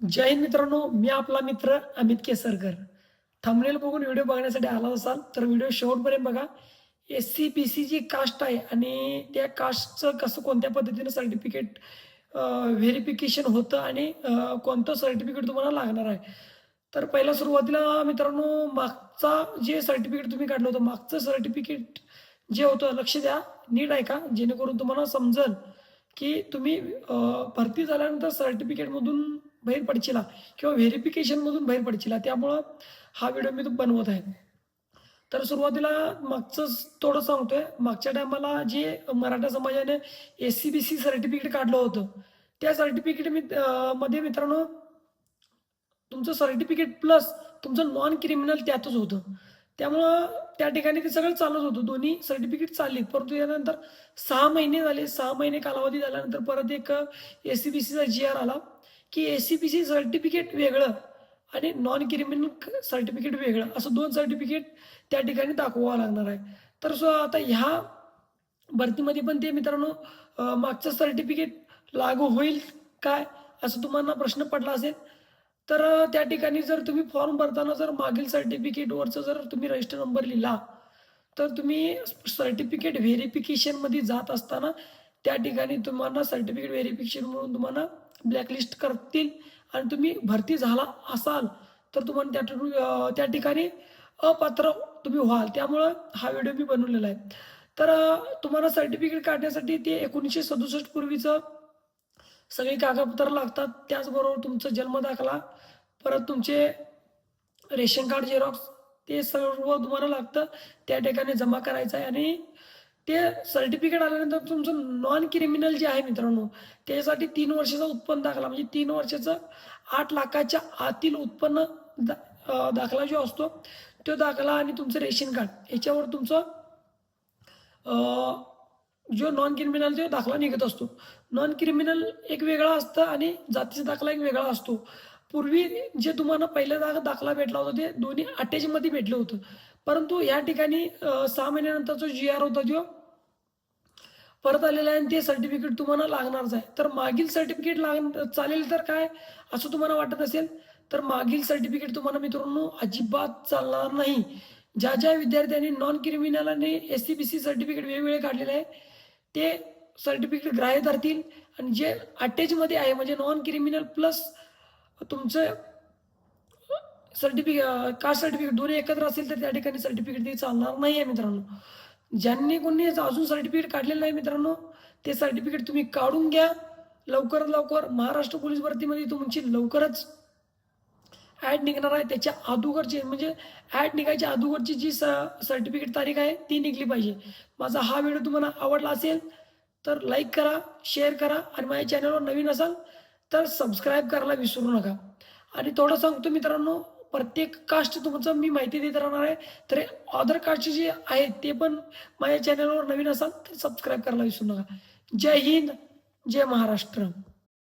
जय हिंद मित्रांनो मी आपला मित्र अमित केसरकर. थंबनेल बघून व्हिडिओ बघण्यासाठी आला असाल तर व्हिडिओ शेवटपर्यंत बघा. S C P C G caste आहे आणि त्या कास्टचं कसं कोणत्या पद्धतीनं सर्टिफिकेट व्हेरिफिकेशन होतं आणि कोणतं सर्टिफिकेट तुम्हाला लागणार आहे. तर पहिला सुरुवातीला मित्रांनो मागचा जे सर्टिफिकेट तुम्ही काढलं होतं मागचं सर्टिफिकेट जे होतं लक्ष द्या. नीट आहे का जेणेकरून तुम्हाला समजेल की तुम्ही भरती झाल्यानंतर सर्टिफिकेटमधून बाहेर पडचिला किंवा व्हेरिफिकेशनमधून बाहेर पडचिला. त्यामुळं हा व्हिडिओ मी तो बनवत आहे. तर सुरुवातीला मागचं थोडं सांगतोय. मागच्या टायमाला जे मराठा समाजाने S C B C certificate काढलं होतं त्या सर्टिफिकेट मी मध्ये मित्रांनो तुमचं सर्टिफिकेट प्लस तुमचं नॉन क्रिमिनल त्यातच होतं. त्यामुळं त्या ठिकाणी ते सगळं चालत होतं. दोन्ही सर्टिफिकेट चालली परंतु यानंतर सहा महिने झाले. सहा महिने कालावधी झाल्यानंतर परत एक एस सी बी सीचा जी आर आला. की S C B C certificate वेगळं आणि नॉन क्रिमिनल सर्टिफिकेट वेगळं. असं दोन सर्टिफिकेट त्या ठिकाणी दाखवावं लागणार आहे. तर सो आता ह्या भरतीमध्ये पण ते मित्रांनो मागचं सर्टिफिकेट लागू होईल काय असं तुम्हाला प्रश्न पडला असेल तर त्या ठिकाणी जर तुम्ही फॉर्म भरताना जर मागील सर्टिफिकेटवरचं जर तुम्ही रजिस्टर नंबर लिहिला तर तुम्ही सर्टिफिकेट व्हेरिफिकेशनमध्ये जात असताना त्या ठिकाणी तुम्हाला सर्टिफिकेट व्हेरिफिकेशन म्हणून तुम्हाला ब्लॅकलिस्ट करतील आणि तुम्ही भरती झाला असाल तर तुम्हाला त्या त्या ठिकाणी अपात्र तुम्ही व्हाल. त्यामुळं हा व्हिडिओ मी बनवलेला आहे. तर तुम्हाला सर्टिफिकेट काढण्यासाठी ते एकोणीसशे सदुसष्ट पूर्वीचं सगळी कागदपत्रं लागतात. त्याचबरोबर तुमचा जन्मदाखला परत तुमचे रेशन कार्ड झेरॉक्स ते सर्व तुम्हाला लागतं. त्या ठिकाणी जमा करायचं आहे आणि ते सर्टिफिकेट आल्यानंतर तुमचं नॉन क्रिमिनल जे आहे मित्रांनो त्यासाठी तीन वर्षाचा उत्पन्न दाखला. म्हणजे तीन वर्षाचा आठ लाखाच्या आतील उत्पन्न दा दाखला जो असतो तो दाखला आणि तुमचं रेशन कार्ड. याच्यावर तुमचं जो नॉन क्रिमिनल जो दाखला निघत असतो. नॉन क्रिमिनल एक वेगळा असतं आणि जातीचा दाखला एक वेगळा असतो. पूर्वी जे तुम्हाला पहिला दाखला दाखला भेटला होता ते दोन्ही अटॅचमध्ये भेटलं होतं. परंतु या ठिकाणी सहा महिन्यानंतर जो जी आर होता जो परत आलेला आहे आणि ते सर्टिफिकेट तुम्हाला लागणारच आहे. तर मागील सर्टिफिकेट लाग चालेल तर काय? असं तुम्हाला वाटत असेल तर मागील सर्टिफिकेट तुम्हाला मित्रांनो अजिबात चालणार नाही. ज्या ज्या विद्यार्थ्यांनी नॉन क्रिमिनल आणि S C B C certificate वेगवेगळे काढलेले आहे ते सर्टिफिकेट ग्राह्य धरतील. आणि जे अटॅचमध्ये आहे म्हणजे नॉन क्रिमिनल प्लस तुमचं सर्टिफिकेट कास्ट सर्टिफिकेट दोन्ही एकत्र असेल तर त्या ठिकाणी सर्टिफिकेट ते चालणार नाही आहे मित्रांनो. ज्यांनी कोणी अजून सर्टिफिकेट काढलेलं नाही मित्रांनो ते सर्टिफिकेट तुम्ही काढून घ्या. लवकरात लवकर महाराष्ट्र पोलीस भरतीमध्ये तुमची लवकरच ॲड निघणार आहे. त्याच्या अगोदरची म्हणजे ॲड निघायच्या अगोदरची जी स सर्टिफिकेट तारीख आहे ती निघली पाहिजे. माझा हा व्हिडिओ तुम्हाला आवडला असेल तर लाईक करा शेअर करा आणि माझ्या चॅनलवर नवीन असाल तर सबस्क्राईब करायला विसरू नका. आणि थोडं सांगतो मित्रांनो प्रत्येक कास्ट तुमचं मी माहिती देत राहणार आहे. तर अदर कास्टचे जे आहेत ते पण माझ्या चॅनलवर नवीन असाल तर सबस्क्राईब करायला विसरू नका. जय हिंद जय महाराष्ट्र.